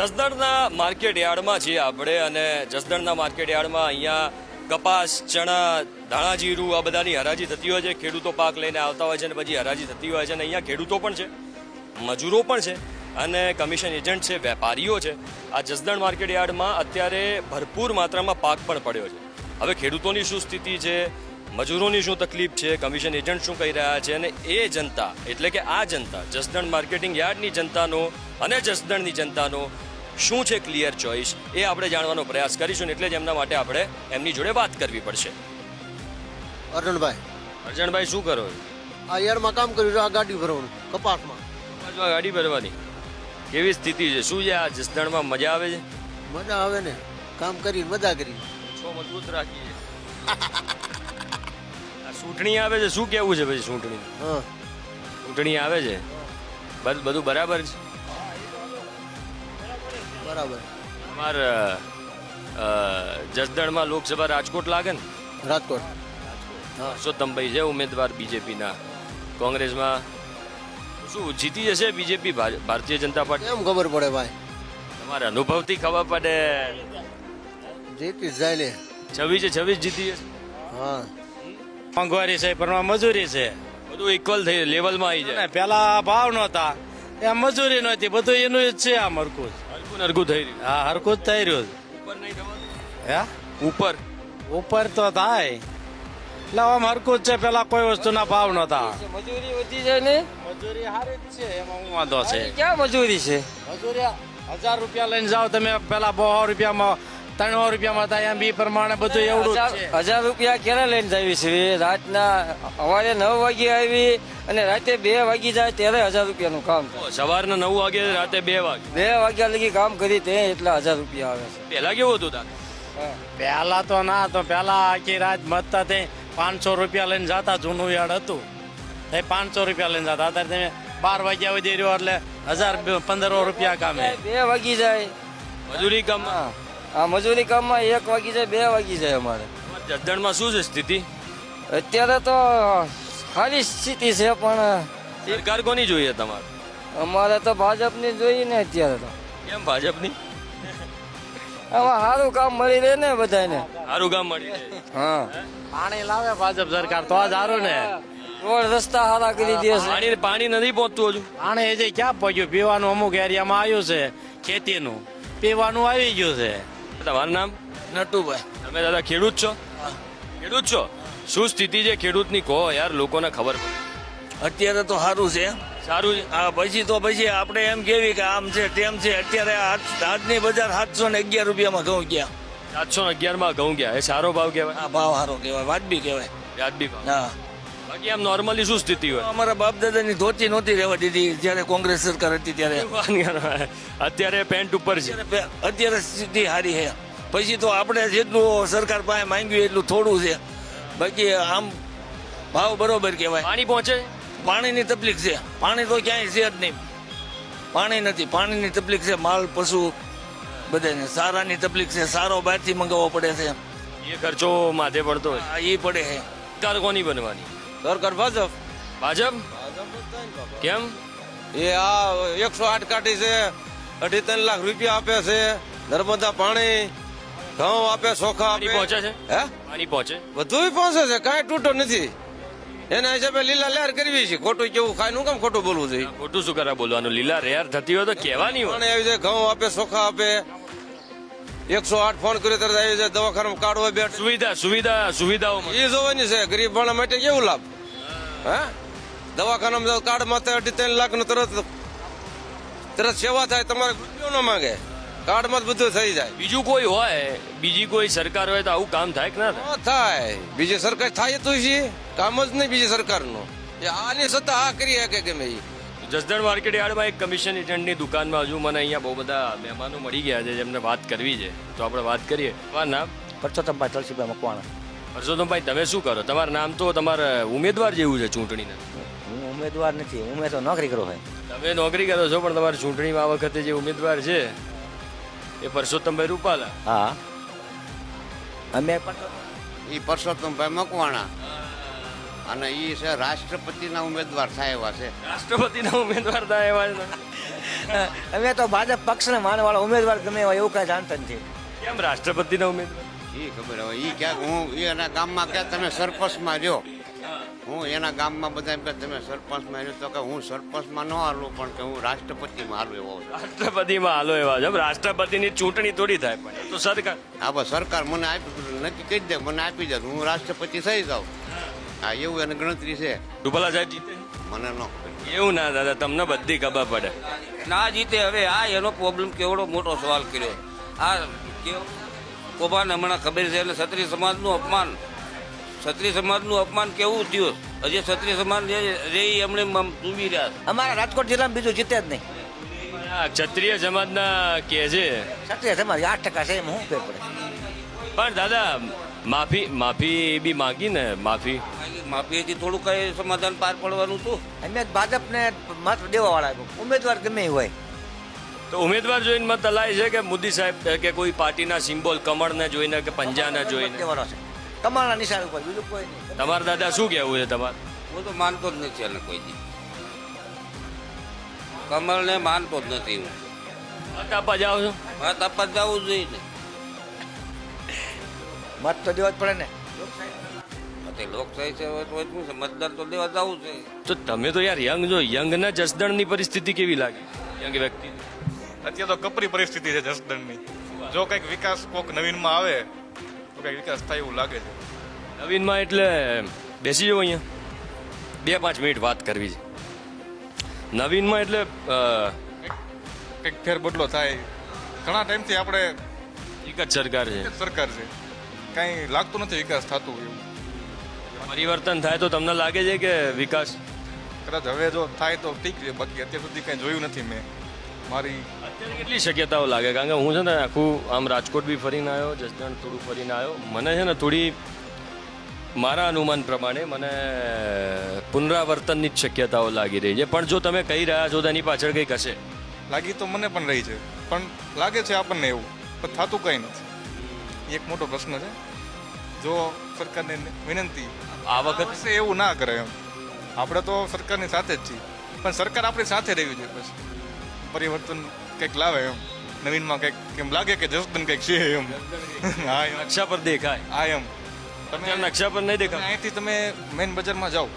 જસદણના market યાર્ડમાં છીએ આપણે અને જસદણના માર્કેટ યાર્ડમાં અહીંયા કપાસ, ચણા, ધાણા જીરું આ બધાની હરાજી થતી હોય છે. ખેડૂતો પાક લઈને આવતા હોય છે અને પછી હરાજી થતી હોય છે અને અહીંયા ખેડૂતો પણ છે, મજૂરો પણ છે અને કમિશન એજન્ટ છે, વેપારીઓ છે. આ જસદણ માર્કેટ યાર્ડમાં અત્યારે ભરપૂર માત્રામાં પાક પણ પડ્યો છે. હવે ખેડૂતોની શું સ્થિતિ છે, મજૂરોની શું તકલીફ છે, કમિશન એજન્ટ શું કહી રહ્યા છે અને એ જનતા, એટલે કે આ જનતા, જસદણ માર્કેટિંગ યાર્ડની જનતાનો અને જસદણની જનતાનો શું છે ક્લિયર ચોઇસ એ આપણે જાણવાનો પ્રયાસ કરીશું એટલે જ એમના માટે આપણે એમની જોડે વાત કરવી પડશે. અર્જણભાઈ અર્જણભાઈ શું કરો? આ યારમાં કામ કર્યું છે આ ગાડી ભરવાનું કપાસમાં. કપાસમાં ગાડી ભરવાની કેવી સ્થિતિ છે? શું છે? આ જસદણમાં મજા આવે છે? મજા આવે ને. કામ કરી મજા કરી. છો મજબૂત રાખીએ આ ચૂંટણી આવે છે? શું કેવું છે પછી ચૂંટણી હા. ચૂંટણી આવે છે? બસ બધું બરાબર છે? બરાબર. અમાર અ, જસદણમાં લોકસભા રાજકોટ લાગે ને? રાજકોટ. પરસોત્તમભાઈ છે ઉમેદવાર બીજેપીના? કોંગ્રેસમાં? શું જીતી જશે બીજેપી ભારતીય જનતા પાર્ટી? એમ ખબર પડે ભાઈ? તમારા અનુભવથી ખબર પડે. જીતી જાય લે. છવ્વીસે છવ્વીસ જીતી જશે. હા. મોંઘવારી છે પણ મજૂરી છે. બધું ઇક્વલ થઈ લેવલમાં આવી જાય. પહેલા પેલા ભાવ નહોતા. એ મજૂરી નહોતી બધું એનું જ છે આ મરકું હરકું નરકું થઈ રહ્યું. હા હરકું જ થઈ રહ્યું. ઉપર નહીં થવાનું? હે? ઉપર? ઉપર તો થાય. એટલે આમ હરકું જ છે પેલા કોઈ વસ્તુના ભાવ નહોતા. મજૂરી વધી જાય ને? મજૂરી સારી જ છે એમાં હું વાંધો છે. ક્યાં મજૂરી છે? મજૂરી હજાર રૂપિયા લઈને જાઓ તમે પેલા બસો રૂપિયામાં ત્રણસો રૂપિયામાં થાય એમ બી પ્રમાણે બધું એવડું હજાર રૂપિયા ક્યારે લઈને આવી છે? રાતના સવારે નવ વાગે આવી અને રાતે બે વાગી જાય ત્યારે હજાર રૂપિયાનું કામ સવારના નવ વાગે રાતે બે વાગે. બે વાગ્યા લગી કામ કરી તે એટલા હજાર રૂપિયા આવે છે. પહેલા કેવું હતું તા. પહેલા તો ના તો પહેલા આખી રાત મતતા તે પાંચસો રૂપિયા લઈને જતા જૂનું યાર્ડ હતું. એ પાંચસો રૂપિયા લઈને જતા. અત્યારે તમે બાર વાગ્યા સુધી રહ્યો એટલે હજાર પંદરસો રૂપિયા કામે. બે વાગી જાય. મજૂરી કામ હા. આ મજૂરી કામમાં એક વાગી જાય બે વાગી જાય અમારે. જસદણમાં શું છે સ્થિતિ? અત્યારે તો સારી સ્થિતિ છે પણ સરકાર કોની જોઈએ તમારે? અમારે તો ભાજપની જોઈએ ને અત્યારે તો. કેમ ભાજપની? આમાં સારું કામ મળી રહે ને બધાને. સારું કામ મળી રહે. હા. પાણી લાવે ભાજપ સરકાર તો જ સારું ને. રોડ રસ્તા સારા કરી દે છે. પાણી પાણી નથી પહોંચતું હજુ. પાણી એ જે ક્યાં પહોંચ્યું? પીવાનું અમુક એરિયામાં આવ્યું છે ખેતીનું. પીવાનું આવી ગયું છે. તમારું નામ? નટુભાઈ. તમે દાદા ખેડૂત છો? ખેડૂત છો? શું સ્થિતિ છે ખેડૂતની? કહો યાર લોકોને ખબર. અત્યારે તો સારું છે. સારું છે? આ પછી તો પછી આપણે એમ કેવી કે આમ છે તેમ છે. અત્યારે આજની બજાર સાતસો ને અગિયાર રૂપિયામાં ઘઉં ગયા. સાતસો ને અગિયારમાં ઘઉં ગયા. એ સારો ભાવ કહેવાય. આ ભાવ સારો કહેવાય. વાજબી કહેવાય. વાજબી ભાવ. હા. બાકી આમ નોર્મલી શું સ્થિતિ હોય? અમારા બાપ દાદાની ધોતી નહોતી રહેવા દીધી. જ્યારે કોંગ્રેસ સરકાર હતી ત્યારે. અત્યારે પેન્ટ ઉપર છે. અત્યારે સ્થિતિ સારી છે. પછી તો આપણે જેટલું સરકાર પાસે માંગ્યું એટલું થોડું છે. બાકી આમ ભાવ બરોબર કહેવાય. પાણી પહોંચે? પાણીની તકલીફ છે. પાણી તો ક્યાંય છે જ નહીં. પાણી નથી. પાણીની તકલીફ છે માલ પશુ બધાને. સારાની તકલીફ છે. સારો બહારથી મંગાવવો પડે છે. એ ખર્ચો માથે પડતો હોય. એ પડે છે. સરકાર કોની બનવાની? સરકાર ભાજપ. ભાજપ? કેમ? એ આ એકસો આઠ કાઢી છે અઢી ત્રણ લાખ રૂપિયા આપે છે નર્મદા પાણી ઘઉં આપે ચોખા આપે. પહોંચે છે? હે? પાણી પહોંચે? બધું પહોંચે છે કાંઈ તૂટો નથી. એના હિસાબે લીલા લહેર કરવી છે. ખોટું કેવું ખાયનું કેમ ખોટું બોલવું જોઈએ? ખોટું શું કરે બોલવાનું? લીલા રેર થતી હોય તો કહેવાની હોય. આવી જાય ઘઉં આપે ચોખા આપે. એકસો આઠ ફોન કર્યો ત્યારે આવી જાય દવાખાનામાં કાર્ડ બે બેઠ. સુવિધા સુવિધા સુવિધાઓ એ જોવાની છે ગરીબ માણસ માટે કેવું લાભ? હે? દવાખાનામાં જાઓ કાર્ડ માથે અઢી ત્રણ લાખનું તરત તરત સેવા થાય તમારે રૂપિયો ન માંગે. કાર્ડમાં જ બધું થઈ જાય. બીજું કોઈ હોય બીજી કોઈ સરકાર હોય તો આવું કામ થાય કે ના થાય ન થાય? બીજી સરકાર થાય તો છે કામ જ નહીં બીજી સરકારનું. એ આની સત્તા આ કરી શકે ગમે એ જસદણ માર્કેટ યાર્ડમાં એક કમિશન એજન્ટની દુકાનમાં હજુ મને અહીંયા બહુ બધા મહેમાનો મળી ગયા છે જેમને વાત કરવી છે. તો આપણે વાત કરીએ. વા નામ? પરસોત્તમભાઈ તુલસીભાઈ મકવાણા. પરસોત્તમભાઈ તમે શું કરો? તમારું નામ તો તમારા ઉમેદવાર જેવું છે ચૂંટણીના. હું ઉમેદવાર નથી હું તો નોકરી કરો ભાઈ. તમે નોકરી કરો છો પણ તમારી ચૂંટણીમાં આ વખતે જે ઉમેદવાર છે એ પરસોત્તમભાઈ રૂપાલા. હા. અમે પણ એ પરસોત્તમભાઈ મકવાણા. અને એ છે રાષ્ટ્રપતિના ઉમેદવાર થાય એવા છે. રાષ્ટ્રપતિના ઉમેદવાર થાય એવા છે અમે તો ભાજપ પક્ષને માનવાળા ઉમેદવાર ગમે એવા એવું કાંઈ જાણતા નથી. કેમ રાષ્ટ્રપતિના ઉમેદવાર? એ ખબર હવે એ ક્યાંક હું એના ગામમાં ક્યાંક તમે સરપંચમાં રહ્યો. હું એના ગામમાં બધા એમ કે તમે સરપંચમાં રહ્યો તો કે હું સરપંચમાં ન હાલું પણ કે હું રાષ્ટ્રપતિમાં હાલું એવો છું. રાષ્ટ્રપતિમાં હાલો એવા છે. રાષ્ટ્રપતિની ચૂંટણી થોડી થાય પણ તો સરકાર. હા બસ સરકાર મને આપી નક્કી કરી દે મને આપી દે હું રાષ્ટ્રપતિ થઈ જાઉં. હા એવું એની ગણતરી છે. રૂપાલા સાહેબ જીતે? મને ન એવું ના દાદા તમને બધી ખબર પડે. ના જીતે હવે આ એનો પ્રોબ્લેમ કેવડો મોટો સવાલ કર્યો. આ કેવ- કોબાને હમણાં ખબર છે એટલે ક્ષત્રિય સમાજનું અપમાન. ક્ષત્રિય સમાજનું અપમાન કેવું થયું? હજી ક્ષત્રિય સમાજ જે એમણે ડૂબી રહ્યા અમારા રાજકોટ જિલ્લામાં બીજું જીતે જ નહીં. આ ક્ષત્રિય સમાજના કે છે ક્ષત્રિય સમાજ આઠ ટકા છે એમાં શું ફેર પડે. પણ દાદા માફી માફી બી માગી ને માફી. માફીએથી થોડું કઈ સમાધાન પાર પડવાનું હતું અમે ભાજપને મત દેવાવાળા ઉમેદવાર ગમે હોય. તો ઉમેદવાર જોઈને મત અલાય છે કે મોદી સાહેબ કે કોઈ પાર્ટીના સિમ્બોલ કમળને જોઈને કે પંજાને જોઈને? તમારા નિશાન ઉપર બીજું કોઈ નહીં. તમારા દાદા શું કહેવું છે તમારે? હું તો માનતો જ નથી એને કોઈ દી. કમળને માનતો જ નથી હું. મત આપવા જાઓ છો? મત આપવા જવું જોઈએ મત તો દેવા જ પડે ને. તે લોકશાહી છે હવે તો છે? મતદાન તો દેવા જવું છે. તો તમે તો યાર યંગ જો યંગના જસદણની પરિસ્થિતિ કેવી લાગે? યંગ વ્યક્તિ. અત્યારે તો કપરી પરિસ્થિતિ છે જસદણની. જો કંઈક વિકાસ કોક નવીનમાં આવે તો કંઈક વિકાસ થાય એવું લાગે છે. નવીનમાં એટલે બેસી જાઓ અહીંયા. બે પાંચ મિનિટ વાત કરવી છે. નવીનમાં એટલે કંઈક ફેરબદલો થાય. ઘણા ટાઈમથી આપણે એક જ સરકાર છે. સરકાર છે. કાંઈ લાગતું નથી વિકાસ થતું એવું. પરિવર્તન થાય તો તમને લાગે છે કે વિકાસ? કદાચ હવે જો થાય તો ઠીક છે બાકી અત્યાર સુધી કંઈ જોયું નથી મેં. મારી અત્યારે કેટલી શક્યતાઓ લાગે? કારણ કે હું છે ને આખું આમ રાજકોટ બી ફરીને આવ્યો જસદણ થોડું ફરીને આવ્યો. મને છે ને થોડી મારા અનુમાન પ્રમાણે મને પુનરાવર્તનની જ શક્યતાઓ લાગી રહી છે. પણ જો તમે કહી રહ્યા છો તો એની પાછળ કંઈક હશે. લાગી તો મને પણ રહી છે. પણ લાગે છે આપણને એવું પણ થતું કંઈ નથી. એક મોટો પ્રશ્ન છે. જો સરકારને વિનંતી આ વખત એવું ના કરે એમ. આપણે તો સરકારની સાથે જ છીએ. પણ સરકાર આપણી સાથે રહેવી જોઈએ પછી પરિવર્તન કંઈક લાવે એમ. નવીનમાં કંઈક એમ લાગે કે જસદન કંઈક છે એમ. હા એમ. નકશા પર દેખાય. હા એમ. તમે નકશા પર નહીં દેખાય અહીંથી તમે મેઇન બજારમાં જાઓ.